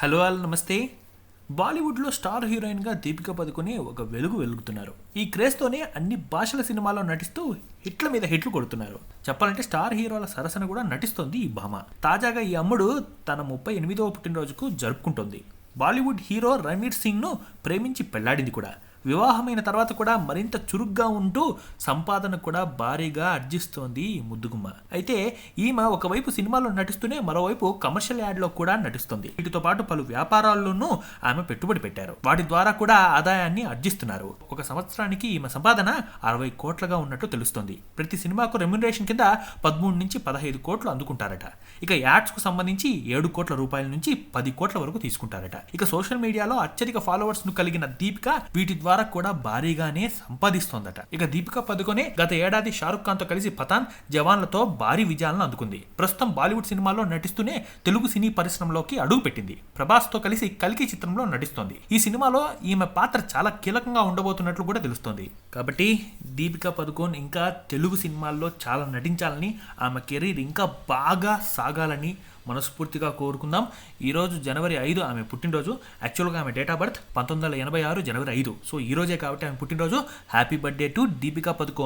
Hello all నమస్తే. బాలీవుడ్లో star హీరోయిన్గా దీపిక పదుకొని ఒక వెలుగు వెలుగుతున్నారు. ఈ క్రేజ్తోనే అన్ని భాషల సినిమాల్లో నటిస్తూ హిట్ల మీద హిట్లు కొడుతున్నారు. చెప్పాలంటే స్టార్ హీరోల సరసన కూడా నటిస్తోంది ఈ భామ. తాజాగా ఈ అమ్ముడు తన ముప్పై ఎనిమిదవ పుట్టినరోజుకు జరుపుకుంటోంది. బాలీవుడ్ హీరో రణ్వీర్ సింగ్ను ప్రేమించి పెళ్ళాడింది కూడా. వివాహమైన తర్వాత కూడా మరింత చురుగ్గా ఉంటూ సంపాదన కూడా భారీగా అర్జిస్తోంది ఈ ముద్దుగుమ్మ. అయితే ఈమె ఒకవైపు సినిమాలో నటిస్తూనే మరోవైపు కమర్షియల్ యాడ్లో కూడా నటిస్తుంది. వీటితో పాటు పలు వ్యాపారాల్లోనూ ఆమె పెట్టుబడి పెట్టారు. వాటి ద్వారా కూడా ఆదాయాన్ని అర్జిస్తున్నారు. ఒక సంవత్సరానికి ఈమె సంపాదన అరవై కోట్లుగా ఉన్నట్టు తెలుస్తోంది. ప్రతి సినిమాకు రెమ్యునరేషన్ కింద పదమూడు నుంచి పదహైదు కోట్లు అందుకుంటారట. ఇక యాడ్స్కు సంబంధించి ఏడు కోట్ల రూపాయల నుంచి పది కోట్ల వరకు తీసుకుంటారట. ఇక సోషల్ మీడియాలో అత్యధిక ఫాలోవర్స్ను కలిగిన దీపిక వీటి ద్వారా కూడా భారీగానే సంపాదిస్తోందట. ఇక దీపిక పదుకొనే గత ఏడాది షారుఖ్ ఖాన్తో కలిసి పతాన్ జవాన్లతో భారీ విజయాలను అందుకుంది. ప్రస్తుతం బాలీవుడ్ సినిమాల్లో నటిస్తూనే తెలుగు సినీ పరిశ్రమలోకి అడుగు పెట్టింది. ప్రభాస్తో కలిసి కల్కి చిత్రంలో నటిస్తోంది. ఈ సినిమాలో ఈమె పాత్ర చాలా కీలకంగా ఉండబోతున్నట్లు కూడా తెలుస్తోంది. కాబట్టి దీపికా పదుకోన్ ఇంకా తెలుగు సినిమాల్లో చాలా నటించాలని ఆమె కెరీర్ ఇంకా బాగా సాగాలని మనస్ఫూర్తిగా కోరుకుందాం. ఈరోజు జనవరి ఐదు ఆమె పుట్టినరోజు. యాక్చువల్గా ఆమె డేట్ ఆఫ్ బర్త్ పంతొమ్మిది వందల ఎనభై ఆరు జనవరి ఐదు. సో ఈ రోజే కాబట్టి ఆమె పుట్టినరోజు. Happy birthday to Deepika Padukone.